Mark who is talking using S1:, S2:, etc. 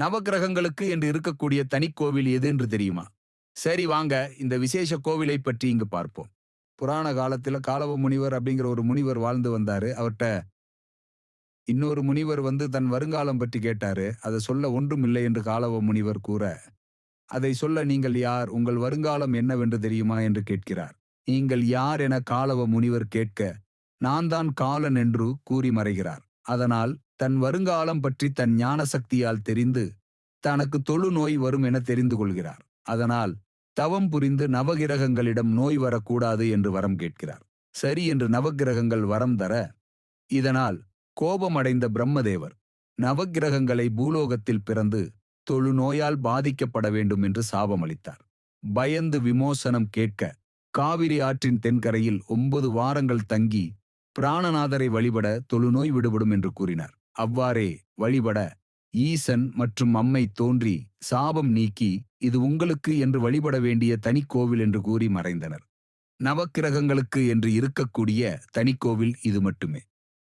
S1: நவக்கிரகங்களுக்கு என்று இருக்கக்கூடிய தனிக்கோவில் எது என்று தெரியுமா? சரி வாங்க. இந்த விசேஷ கோவிலை பற்றி இங்கு பார்ப்போம். புராண காலத்துல காலவ முனிவர் அப்படிங்கிற ஒரு முனிவர் வாழ்ந்து வந்தாரு. அவர்கிட்ட இன்னொரு முனிவர் வந்து தன் வருங்காலம் பற்றி கேட்டாரு. அதை சொல்ல ஒன்றும் இல்லை என்று காலவ முனிவர் கூற அதை சொல்ல நீங்கள் யார்? உங்கள் வருங்காலம் என்னவென்று தெரியுமா? என்று கேட்கிறார். நீங்கள் யார்? என காலவ முனிவர் கேட்க நான் தான் காலன் என்று கூறி மறைகிறார். அதனால் தன் வருங்காலம் பற்றி தன் ஞான சக்தியால் தெரிந்து தனக்கு தொழுநோய் வரும் என தெரிந்து கொள்கிறார். அதனால் தவம் புரிந்து நவகிரகங்களிடம் நோய் வரக்கூடாது என்று வரம் கேட்கிறார். சரி என்று நவகிரகங்கள் வரம் தர இதனால் கோபமடைந்த பிரம்மதேவர் நவக்கிரகங்களை பூலோகத்தில் பிறந்து தொழுநோயால் பாதிக்கப்பட வேண்டும் என்று சாபமளித்தார். பயந்து விமோசனம் கேட்க காவிரி ஆற்றின் தென்கரையில் ஒன்பது வாரங்கள் தங்கி பிராணநாதரை வழிபட தொழுநோய் விடுபடும் என்று கூறினார். அவ்வாறே வழிபட ஈசன் மற்றும் அம்மை தோன்றி சாபம் நீக்கி இது உங்களுக்கு என்று வழிபட வேண்டிய தனிக்கோவில் என்று கூறி மறைந்தனர். நவக்கிரகங்களுக்கு என்று இருக்கக்கூடிய தனிக்கோவில் இது மட்டுமே.